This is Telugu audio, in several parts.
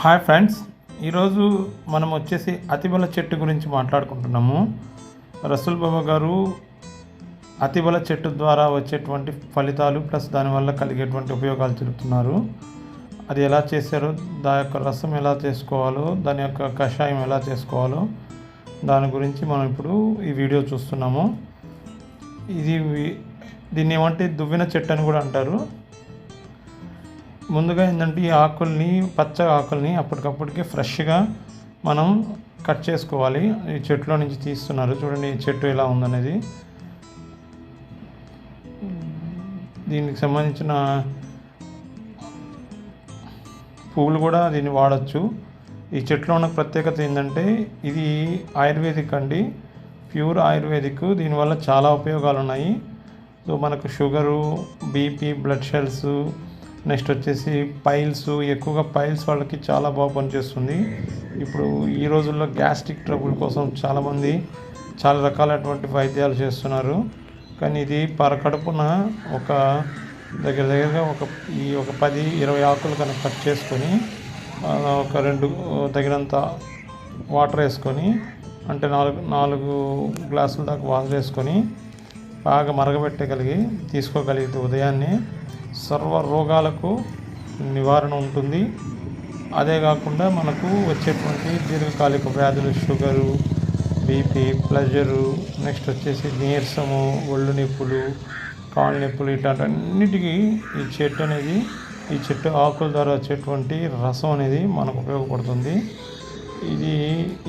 హాయ్ ఫ్రెండ్స్ ఈరోజు మనం వచ్చేసి అతిబల చెట్టు గురించి మాట్లాడుకుంటున్నాము. రసూల్ బాబా గారు అతిబల చెట్టు ద్వారా వచ్చేటువంటి ఫలితాలు ప్లస్ దానివల్ల కలిగేటువంటి ఉపయోగాలు తెలుపుతున్నారు అది ఎలా చేశారో దాని యొక్క రసం ఎలా చేసుకోవాలో దాని యొక్క కషాయం ఎలా చేసుకోవాలో దాని గురించి మనం ఇప్పుడు ఈ వీడియో చూస్తున్నాము. ఇది దీన్ని ఏమంటే దువ్విన చెట్టు అని కూడా అంటారు. ముందుగా ఏంటంటే ఈ ఆకుల్ని పచ్చ ఆకుల్ని అప్పటికప్పటికి ఫ్రెష్గా మనం కట్ చేసుకోవాలి. ఈ చెట్టులో నుంచి తీస్తున్నారు. చూడండి ఈ చెట్టు ఎలా ఉందనేది. దీనికి సంబంధించిన పువ్వులు కూడా దీన్ని వాడచ్చు. ఈ చెట్లో ఉన్న ప్రత్యేకత ఏంటంటే ఇది ఆయుర్వేదిక్ అండి. Pure ayurvedic. దీనివల్ల చాలా ఉపయోగాలు ఉన్నాయి సో మనకు sugar BP blood cells next వచ్చేసి పైల్స్ ఎక్కువగా పైల్స్ వాళ్ళకి చాలా బాగా పనిచేస్తుంది. ఇప్పుడు ఈ రోజుల్లో గ్యాస్ట్రిక్ ట్రబుల్ కోసం చాలామంది చాలా రకాలైనటువంటి వైద్యాలు చేస్తున్నారు. కానీ ఇది పరకడుపున ఒక దగ్గర దగ్గరగా ఒక ఈ ఒక పది ఇరవై ఆకులు కనుక కట్ చేసుకొని ఒక రెండు తగినంత వాటర్ వేసుకొని అంటే నాలుగు నాలుగు గ్లాసుల దాకా వాటర్ వేసుకొని బాగా మరగబెట్టగలిగి తీసుకోగలిగితే ఉదయాన్నే సర్వ రోగాలకు నివారణ ఉంటుంది. అదే కాకుండా మనకు వచ్చేటువంటి దీర్ఘకాలిక వ్యాధులు షుగరు బీపీ ప్రెషరు నెక్స్ట్ వచ్చేసి నీరసము ఒళ్ళు నొప్పులు కాళ్ళ నొప్పులు ఇట్లాంటిన్నిటికీ ఈ చెట్టు అనేది ఈ చెట్టు ఆకుల ద్వారా వచ్చేటువంటి రసం అనేది మనకు ఉపయోగపడుతుంది. ఇది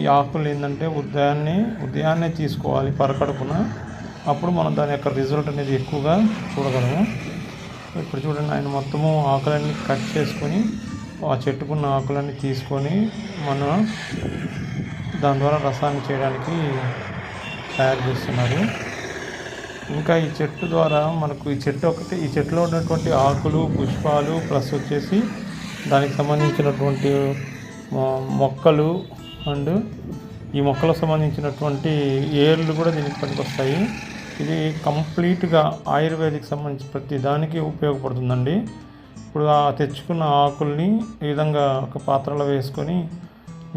ఈ ఆకులు ఏంటంటే ఉదయాన్నే ఉదయాన్నే తీసుకోవాలి పరకడుపున. అప్పుడు మనం దాని యొక్క రిజల్ట్ అనేది ఎక్కువగా చూడగలము. ఇప్పుడు చూడండి ఆయన మొత్తము ఆకులన్నీ కట్ చేసుకొని ఆ చెట్టుకున్న ఆకులన్నీ తీసుకొని మనం దాని ద్వారా రసాన్ని చేయడానికి తయారు చేస్తున్నారు. ఇంకా ఈ చెట్టు ద్వారా మనకు ఈ చెట్టు ఒకటి ఈ చెట్టులో ఉన్నటువంటి ఆకులు పుష్పాలు ప్లస్ వచ్చేసి దానికి సంబంధించినటువంటి మొక్కలు అండ్ ఈ మొక్కలకు సంబంధించినటువంటి ఏర్లు కూడా దీనికి పనికొస్తాయి. ఇది కంప్లీట్గా ఆయుర్వేదిక్ సంబంధించి ప్రతి దానికి ఉపయోగపడుతుందండి. ఇప్పుడు ఆ తెచ్చుకున్న ఆకుల్ని ఈ విధంగా ఒక పాత్రలో వేసుకొని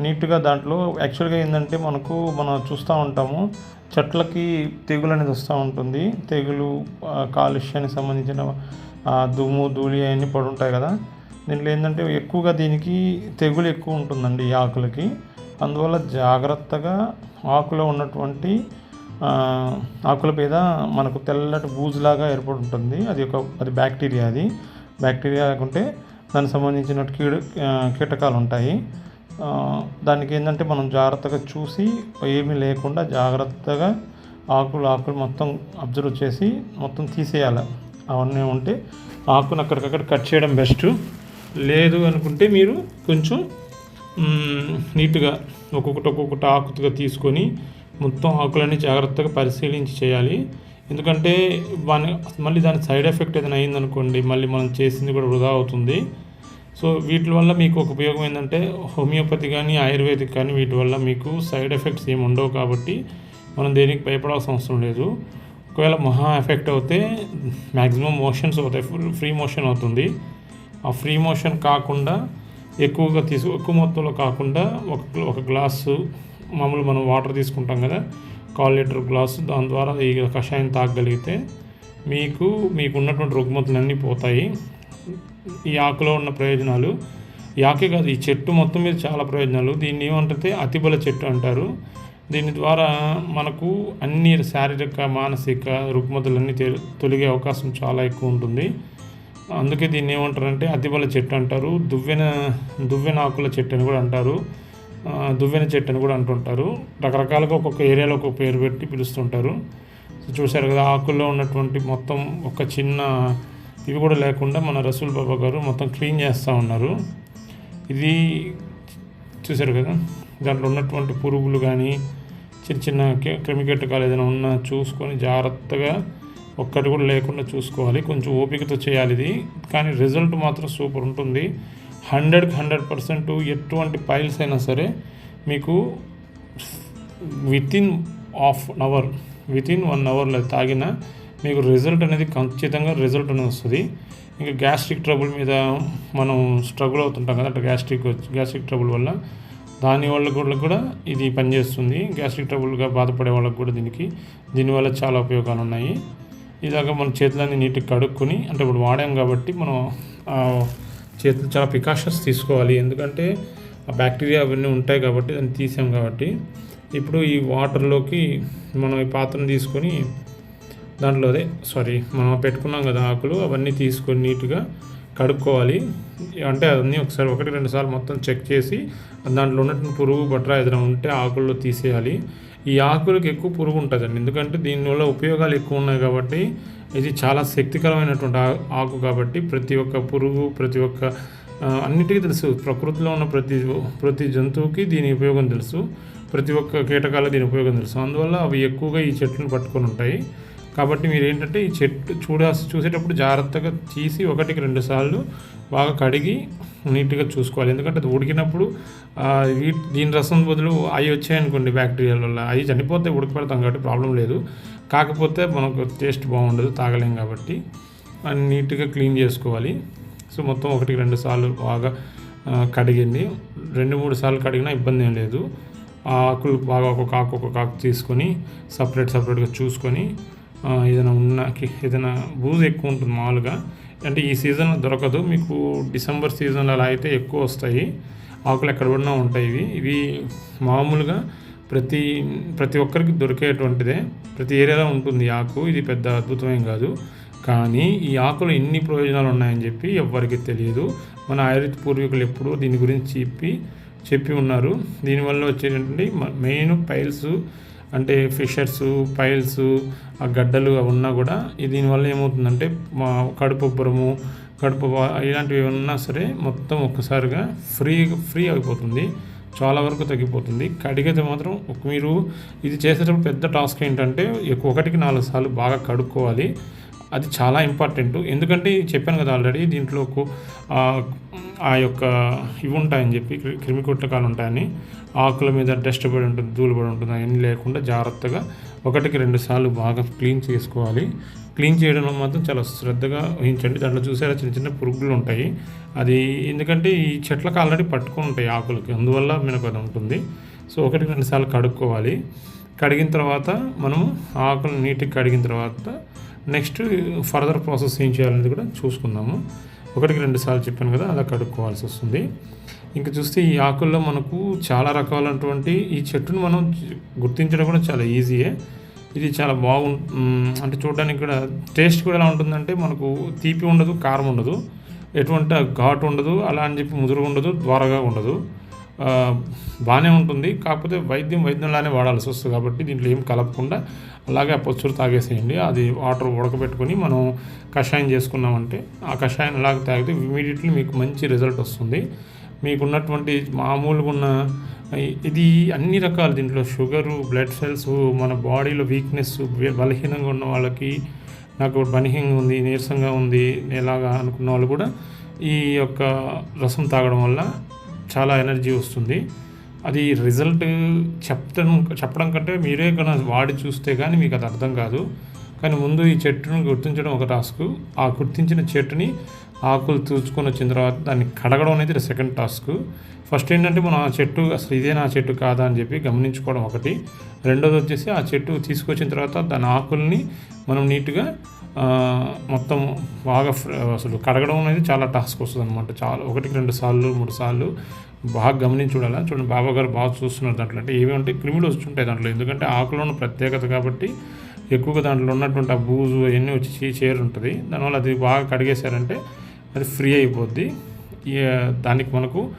నీట్గా దాంట్లో యాక్చువల్గా ఏంటంటే మనకు మనం చూస్తూ ఉంటాము చెట్లకి తెగులు అనేది వస్తూ ఉంటుంది. తెగులు కాలుష్యానికి సంబంధించిన దుమ్ము ధూళి అవన్నీ పడి ఉంటాయి కదా. దీంట్లో ఏంటంటే ఎక్కువగా దీనికి తెగులు ఎక్కువ ఉంటుందండి ఈ ఆకులకి. అందువల్ల జాగ్రత్తగా ఆకులో ఉన్నటువంటి ఆకుల మీద మనకు తెల్లటి బూజులాగా ఏర్పడి ఉంటుంది అది ఒక అది బ్యాక్టీరియా అది. బ్యాక్టీరియా లేకుంటే దానికి సంబంధించిన కీడ కీటకాలు ఉంటాయి దానికి ఏంటంటే మనం జాగ్రత్తగా చూసి ఏమీ లేకుండా జాగ్రత్తగా ఆకులు ఆకులు మొత్తం అబ్జర్వ్ చేసి మొత్తం తీసేయాలి. అవన్నీ ఉంటే ఆకును అక్కడికక్కడ కట్ చేయడం బెస్ట్ లేదు అనుకుంటే మీరు కొంచెం నీట్గా ఒక్కొక్కటి ఒక్కొక్కటి ఆకుగా తీసుకొని మొత్తం ఆకులన్నీ జాగ్రత్తగా పరిశీలించి చేయాలి. ఎందుకంటే వాని మళ్ళీ దాని సైడ్ ఎఫెక్ట్ ఏదైనా అయిందనుకోండి మళ్ళీ మనం చేసింది కూడా వృధా అవుతుంది. సో వీటి వల్ల మీకు ఒక ఉపయోగం ఏంటంటే హోమియోపతి కానీ ఆయుర్వేదిక్ కానీ వీటి వల్ల మీకు సైడ్ ఎఫెక్ట్స్ ఏమి ఉండవు కాబట్టి మనం దేనికి భయపడాల్సిన అవసరం లేదు. ఒకవేళ మహా ఎఫెక్ట్ అవుతే మ్యాక్సిమం మోషన్స్ అవుతాయి ఫుల్ ఫ్రీ మోషన్ అవుతుంది. ఆ ఫ్రీ మోషన్ కాకుండా ఎక్కువగా తీసు ఎక్కువ మొత్తంలో కాకుండా ఒక ఒక గ్లాసు మామూలు మనం వాటర్ తీసుకుంటాం కదా కాల్ లీటర్ గ్లాసు దాని ద్వారా ఈ కషాయం తాగగలిగితే మీకు మీకు ఉన్నటువంటి రుగ్మతులన్నీ పోతాయి. ఈ ఆకులో ఉన్న ప్రయోజనాలు ఈ ఆకే కాదు ఈ చెట్టు మొత్తం మీద చాలా ప్రయోజనాలు. దీన్ని ఏమంటే అతిబల చెట్టు అంటారు. దీని ద్వారా మనకు అన్ని శారీరక మానసిక రుగ్మతులన్నీ తె- తొలగే అవకాశం చాలా ఎక్కువ ఉంటుంది. అందుకే దీన్ని ఏమంటారంటే అతిబల చెట్టు అంటారు. దువ్వెన దువ్వెన ఆకుల చెట్టు అని కూడా అంటారు. దువ్వెన చెట్టు అని కూడా అంటుంటారు. రకరకాలుగా ఒక్కొక్క ఏరియాలో ఒక్కొక్క పేరు పెట్టి పిలుస్తుంటారు. సో చూశారు కదా ఆకుల్లో ఉన్నటువంటి మొత్తం ఒక చిన్న ఇవి కూడా లేకుండా మన రసూల్ బాబా గారు మొత్తం క్లీన్ చేస్తూ ఉన్నారు. ఇది చూశారు కదా దాంట్లో ఉన్నటువంటి పురుగులు కానీ చిన్న చిన్న కె- క్రిమికీటకాలు ఏదైనా ఉన్నా చూసుకొని జాగ్రత్తగా ఒక్కటి కూడా లేకుండా చూసుకోవాలి. కొంచెం ఓపికతో చేయాలి ఇది. కానీ రిజల్ట్ మాత్రం సూపర్ ఉంటుంది. హండ్రెడ్కి హండ్రెడ్ పర్సెంట్ ఎటువంటి పైల్స్ అయినా సరే మీకు within half an hour within one అవర్లో తాగిన మీకు రిజల్ట్ అనేది ఖచ్చితంగా రిజల్ట్ అనేది వస్తుంది. ఇంకా గ్యాస్ట్రిక్ ట్రబుల్ మీద మనం స్ట్రగుల్ అవుతుంటాం కదా అంటే గ్యాస్ట్రిక్ గ్యాస్ట్రిక్ ట్రబుల్ వల్ల దాని వల్ల కూడా కూడా ఇది పనిచేస్తుంది. గ్యాస్ట్రిక్ ట్రబుల్గా బాధపడే వాళ్ళకి కూడా దీనికి దీనివల్ల చాలా ఉపయోగాలు ఉన్నాయి. ఇలాగ మన చేతులన్నీ నీట్గా కడుక్కొని అంటే ఇప్పుడు వాడాం కాబట్టి మనం చేతులు చాలా ప్రికాషన్స్ తీసుకోవాలి. ఎందుకంటే ఆ బ్యాక్టీరియా అవన్నీ ఉంటాయి కాబట్టి దాన్ని తీసాం కాబట్టి. ఇప్పుడు ఈ వాటర్లోకి మనం ఈ పాత్రను తీసుకొని దాంట్లో అదే సారీ మనం పెట్టుకున్నాం కదా ఆకులు అవన్నీ తీసుకొని నీట్గా కడుక్కోవాలి. అంటే అవన్నీ ఒకసారి ఒకటి రెండు సార్లు మొత్తం చెక్ చేసి దాంట్లో ఉన్నటువంటి పురుగు బట్రా ఏదైనా ఉంటే ఆకుల్లో తీసేయాలి. ఈ ఆకులకి ఎక్కువ పురుగు ఉంటుందండి. ఎందుకంటే దీనివల్ల ఉపయోగాలు ఎక్కువ ఉన్నాయి కాబట్టి ఇది చాలా శక్తికరమైనటువంటి ఆ- ఆకు కాబట్టి ప్రతి ఒక్క పురుగు ప్రతి ఒక్క అన్నిటికీ తెలుసు. ప్రకృతిలో ఉన్న ప్రతి ప్రతి జంతువుకి దీని ఉపయోగం తెలుసు. ప్రతి ఒక్క కీటకాల దీని ఉపయోగం తెలుసు. అందువల్ల అవి ఎక్కువగా ఈ చెట్లను పట్టుకొని ఉంటాయి. కాబట్టి మీరు ఏంటంటే ఈ చెట్టు చూడా చూసేటప్పుడు జాగ్రత్తగా తీసి ఒకటికి రెండు సార్లు బాగా కడిగి నీట్గా చూసుకోవాలి. ఎందుకంటే అది ఉడికినప్పుడు దీని రసం బదులు అవి వచ్చాయనుకోండి బ్యాక్టీరియాల వల్ల. అవి చనిపోతే ఉడకపెడతాం కాబట్టి ప్రాబ్లం లేదు. కాకపోతే మనకు టేస్ట్ బాగుండదు తాగలేం కాబట్టి. అన్ని నీట్గా క్లీన్ చేసుకోవాలి. సో మొత్తం ఒకటికి రెండు సార్లు బాగా కడిగింది. రెండు మూడు సార్లు కడిగినా ఇబ్బంది ఏం లేదు. ఆ ఆకులు బాగా ఒక్కొక్క ఆకు ఒక్కొక్క ఆకు తీసుకొని సపరేట్ సపరేట్గా చూసుకొని ఏదైనా ఉన్న ఏదైనా బూజు ఎక్కువ ఉంటుంది మామూలుగా. అంటే ఈ సీజన్లో దొరకదు. మీకు డిసెంబర్ సీజన్లో అలా అయితే ఎక్కువ వస్తాయి. ఆకులు ఎక్కడ పడినా ఉంటాయి ఇవి. ఇవి మామూలుగా ప్రతి ప్రతి ఒక్కరికి దొరికేటువంటిదే. ప్రతి ఏరియాలో ఉంటుంది ఈ ఆకు. ఇది పెద్ద అద్భుతమేం కాదు. కానీ ఈ ఆకులు ఎన్ని ప్రయోజనాలు ఉన్నాయని చెప్పి ఎవ్వరికి తెలియదు. మన ఆయుర్వేద పూర్వీకులు ఎప్పుడూ దీని గురించి చెప్పి చెప్పి ఉన్నారు. దీనివల్ల వచ్చేటంటే మెయిన్ పైల్స్ అంటే ఫిషర్స్ పైల్స్ ఆ గడ్డలు అవి ఉన్నా కూడా దీనివల్ల ఏమవుతుందంటే మా కడుపు ఉబ్బరము కడుపు ఇలాంటివి ఉన్నా సరే మొత్తం ఒక్కసారిగా ఫ్రీ ఫ్రీ అయిపోతుంది. చాలా వరకు తగ్గిపోతుంది. కడిగితే మాత్రం ఒక మీరు ఇది చేసేటప్పుడు పెద్ద టాస్క్ ఏంటంటే ఎక్కువ ఒకటికి నాలుగు సార్లు బాగా కడుక్కోవాలి. అది చాలా ఇంపార్టెంట్ ఎందుకంటే చెప్పాను కదా ఆల్రెడీ దీంట్లో ఆ, యొక్క ఇవి ఉంటాయని చెప్పి క్రిమి కుట్టకాలు ఉంటాయని. ఆకుల మీద డస్ట్ పడి ఉంటుంది ధూళి పడి ఉంటుంది అవన్నీ లేకుండా జాగ్రత్తగా ఒకటికి రెండు సార్లు బాగా క్లీన్ చేసుకోవాలి. క్లీన్ చేయడంలో మాత్రం చాలా శ్రద్ధగా వహించండి. దాంట్లో చూసారా చిన్న చిన్న పురుగులు ఉంటాయి. అది ఎందుకంటే ఈ చెట్లకు ఆల్రెడీ పట్టుకుని ఉంటాయి ఆకులకి. అందువల్ల మనకు అది ఉంటుంది. సో ఒకటికి రెండు సార్లు కడుక్కోవాలి. కడిగిన తర్వాత మనము ఆకులు నీట్గా కడిగిన తర్వాత నెక్స్ట్ ఫర్దర్ ప్రాసెస్ ఏం చేయాలనేది కూడా చూసుకుందాము. ఒకటికి రెండు సార్లు చెప్పాను కదా అలా కడుక్కోవాల్సి వస్తుంది. ఇంకా చూస్తే ఈ ఆకుల్లో మనకు చాలా రకాలైనటువంటి ఈ చెట్టును మనం గుర్తించడం కూడా చాలా ఈజీయే. ఇది చాలా బాగు అంటే చూడడానికి కూడా టేస్ట్ కూడా ఎలా ఉంటుందంటే మనకు తీపి ఉండదు కారం ఉండదు. ఎటువంటి ఘాటు ఉండదు అలా అని చెప్పి ముదురు ఉండదు ద్వారగా ఉండదు. బాగానే ఉంటుంది. కాకపోతే వైద్యం వైద్యంలానే వాడాల్సి వస్తుంది కాబట్టి దీంట్లో ఏం కలపకుండా అలాగే ఆ పచ్చడి తాగేసేయండి. అది వాటర్ ఉడకబెట్టుకొని మనం కషాయం చేసుకున్నామంటే ఆ కషాయం అలాగ తాగితే ఇమీడియట్లీ మీకు మంచి రిజల్ట్ వస్తుంది. మీకున్నటువంటి మామూలుగా ఉన్న ఇది అన్ని రకాల దీంట్లో షుగరు బ్లడ్ సెల్స్ మన బాడీలో వీక్నెస్ బలహీనంగా ఉన్న వాళ్ళకి నాకు బలహీనంగా ఉంది నీరసంగా ఉంది ఎలాగా అనుకున్న వాళ్ళు కూడా ఈ యొక్క రసం తాగడం వల్ల చాలా ఎనర్జీ వస్తుంది. అది రిజల్ట్ చెప్పడం చెప్పడం కంటే మీరే కన్నా వాడి చూస్తే కానీ మీకు అది అర్థం కాదు. కానీ ముందు ఈ చెట్టును గుర్తించడం ఒక టాస్క్. ఆ గుర్తించిన చెట్టుని ఆకులు తూచుకొని వచ్చిన తర్వాత దాన్ని కడగడం అనేది సెకండ్ టాస్క్. ఫస్ట్ ఏంటంటే మనం ఆ చెట్టు అసలు ఇదే నా చెట్టు కాదా అని చెప్పి గమనించుకోవడం ఒకటి. రెండోది వచ్చేసి ఆ చెట్టు తీసుకొచ్చిన తర్వాత దాని ఆకుల్ని మనం నీట్గా మొత్తం బాగా ఫ్ర- అసలు కడగడం అనేది చాలా టాస్క్ వస్తుంది అనమాట చాలా ఒకటికి రెండు సార్లు మూడు సార్లు బాగా గమనించి చూడాలి? చూడండి బాబా గారు బాగా చూస్తున్నారు దాంట్లో. అంటే ఏవి అంటే క్రిములు వస్తుంటాయి దాంట్లో. ఎందుకంటే ఆకులో ఉన్న ప్రత్యేకత కాబట్టి ఎక్కువగా దాంట్లో ఉన్నటువంటి ఆ బూజు అవన్నీ వచ్చి చే- చేరు ఉంటుంది దానివల్ల అది బాగా కడిగేశారంటే అది ఫ్రీ అయిపోద్ది. దానికి మనకు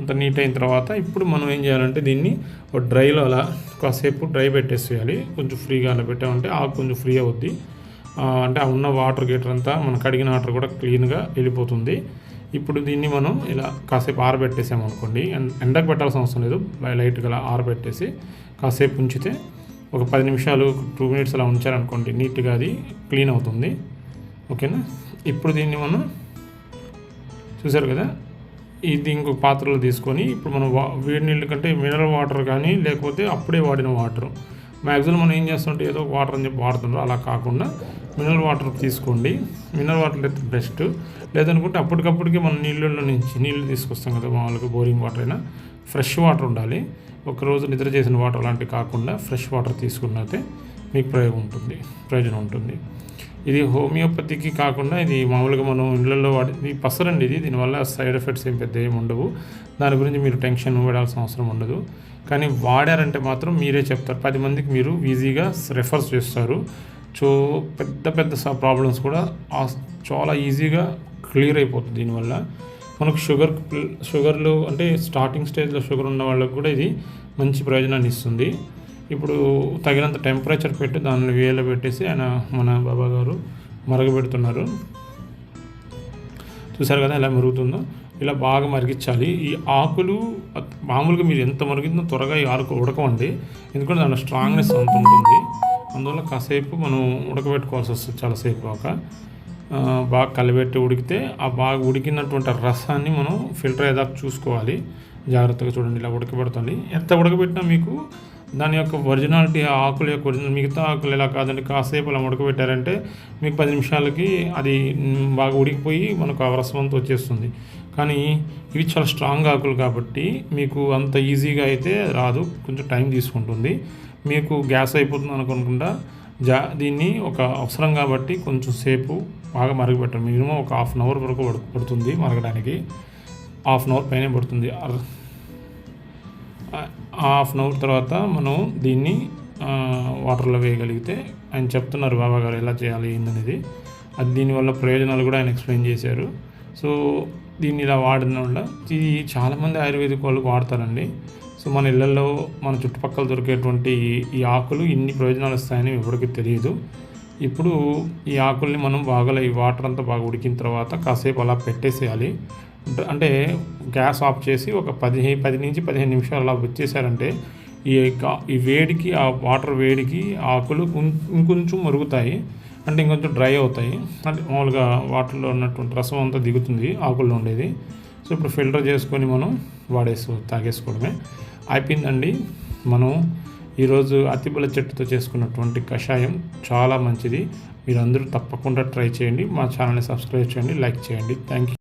అంత నీట్ అయిన తర్వాత ఇప్పుడు మనం ఏం చేయాలంటే దీన్ని ఒక డ్రైలో అలా కాసేపు డ్రై పెట్టేసేయాలి. కొంచెం ఫ్రీగా అలా పెట్టామంటే ఆకు కొంచెం ఫ్రీ అవుద్ది. అంటే ఉన్న వాటర్ గీటర్ అంతా మనం కడిగిన వాటర్ కూడా క్లీన్గా వెళ్ళిపోతుంది. ఇప్పుడు దీన్ని మనం ఇలా కాసేపు ఆరబెట్టేసాము అనుకోండి. ఎండకు పెట్టాల్సిన అవసరం లేదు. లైట్గా అలా ఆరబెట్టేసి కాసేపు ఉంచితే ఒక పది నిమిషాలు టూ మినిట్స్ అలా ఉంచారనుకోండి నీట్గా అది క్లీన్ అవుతుంది. ఓకేనా? ఇప్పుడు దీన్ని మనం చూసారు కదా? ఇది ఇంకొక పాత్రలో తీసుకొని ఇప్పుడు మనం వా వేడి నీళ్ళు కంటే మినరల్ వాటర్ కానీ లేకపోతే అప్పుడే వాడిన వాటర్. మ్యాక్సిమం మనం ఏం చేస్తుంటే ఏదో వాటర్ అని చెప్పి వాడుతుంటారు అలా కాకుండా మినరల్ వాటర్ తీసుకోండి. మినరల్ వాటర్ అయితే బెస్ట్ లేదనుకుంటే అప్పటికప్పటికి మనం నీళ్ళల్లో నుంచి నీళ్ళు తీసుకొస్తాం కదా మామూలుగా బోరింగ్ వాటర్ అయినా. ఫ్రెష్ వాటర్ ఉండాలి. ఒకరోజు నిద్ర చేసిన వాటర్ అలాంటివి కాకుండా ఫ్రెష్ వాటర్ తీసుకున్నతే మీకు ప్రయోగం ఉంటుంది ప్రయోజనం ఉంటుంది. ఇది హోమియోపతికి కాకుండా ఇది మామూలుగా మనం ఇళ్ళల్లో వాడి ఇది పసరండి ఇది. దీనివల్ల సైడ్ ఎఫెక్ట్స్ ఏం పెద్ద ఏమి ఉండవు. దాని గురించి మీరు టెన్షన్ పడాల్సిన అవసరం ఉండదు. కానీ వాడారంటే మాత్రం మీరే చెప్తారు. పది మందికి మీరు ఈజీగా రెఫర్స్ చేస్తారు. సో పెద్ద పెద్ద ప్రాబ్లమ్స్ కూడా చాలా ఈజీగా క్లియర్ అయిపోతుంది దీనివల్ల. మనకు షుగర్ షుగర్లు అంటే స్టార్టింగ్ స్టేజ్లో షుగర్ ఉన్న వాళ్ళకి కూడా ఇది మంచి ప్రయోజనాన్ని ఇస్తుంది. ఇప్పుడు తగినంత టెంపరేచర్ పెట్టి దాన్ని వేలో పెట్టేసి ఆయన మన బాబా గారు మరగబెడుతున్నారు. చూసారు కదా ఎలా మరుగుతుందో? ఇలా బాగా మరిగించాలి. ఈ ఆకులు మామూలుగా మీరు ఎంత మరిగిందో త్వరగా ఈ ఆకు ఉడకవండి. ఎందుకంటే దాని స్ట్రాంగ్నెస్ అంత ఉంటుంది. అందువల్ల కాసేపు మనం ఉడకబెట్టుకోవాల్సి వస్తుంది చాలాసేపు ఒక బాగా కలిపెట్టి ఉడికితే ఆ బాగా ఉడికినటువంటి రసాన్ని మనం ఫిల్టర్ అయ్యేదాకా చూసుకోవాలి. జాగ్రత్తగా చూడండి ఇలా ఉడకబెడుతుంది. ఎంత ఉడకబెట్టినా మీకు దాని యొక్క ఒరిజినాలిటీ ఆకుల యొక్క ఒరిజినల్ మిగతా ఆకులు ఎలా కాదండి కాసేపు అలా ఉడకబెట్టారంటే మీకు పది నిమిషాలకి అది బాగా ఉడికిపోయి మనకు ఆ రసం అంతా వచ్చేస్తుంది. కానీ ఇవి చాలా స్ట్రాంగ్ ఆకులు కాబట్టి మీకు అంత ఈజీగా అయితే రాదు. కొంచెం టైం తీసుకుంటుంది. మీకు గ్యాస్ అయిపోతుంది అనుకోకుండా జా దీన్ని ఒక అవసరం కాబట్టి కొంచెం సేపు బాగా మరగబెట్టండి. మినిమం ఒక హాఫ్ అన్ అవర్ వరకు పడుతుంది మరగడానికి. హాఫ్ అన్ అవర్ పైనే పడుతుంది. హాఫ్ అన్ అవర్ తర్వాత మనం దీన్ని వాటర్లో వేయగలిగితే ఆయన చెప్తున్నారు బాబా గారు ఎలా చేయాలి? ఏందనేది? అది దీనివల్ల ప్రయోజనాలు కూడా ఆయన ఎక్స్ప్లెయిన్ చేశారు. సో దీన్ని ఇలా వాడడం వల్ల ఇది చాలామంది ఆయుర్వేదిక్ వాళ్ళు వాడతారండి. సో మన ఇళ్ళల్లో మన చుట్టుపక్కల దొరికేటువంటి ఈ ఆకులు ఇన్ని ప్రయోజనాలు వస్తాయని ఎవరికి తెలియదు. ఇప్పుడు ఈ ఆకుల్ని మనం బాగా ఈ వాటర్ అంతా బాగా ఉడికిన తర్వాత కాసేపు అలా పెట్టేసేయాలి. అంటే గ్యాస్ ఆఫ్ చేసి ఒక పదిహేను పది నుంచి పదిహేను నిమిషాలు అలా వచ్చేసారంటే ఈ ఈ వేడికి ఆ వాటర్ వేడికి ఆకులు ఇంకొంచెం మరుగుతాయి. అంటే ఇంకొంచెం డ్రై అవుతాయి. అంటే మామూలుగా వాటర్లో ఉన్నటువంటి రసం అంతా దిగుతుంది ఆకుల్లో ఉండేది. సో ఇప్పుడు ఫిల్టర్ చేసుకొని మనం వాడేసు తాగేసుకోవడమే. అయిపోయిందండి. మనం ఈరోజు అతిబల చెట్టుతో చేసుకున్నటువంటి కషాయం చాలా మంచిది. మీరందరూ తప్పకుండా ట్రై చేయండి. మా ఛానల్ని సబ్స్క్రైబ్ చేయండి లైక్ చేయండి. Thank you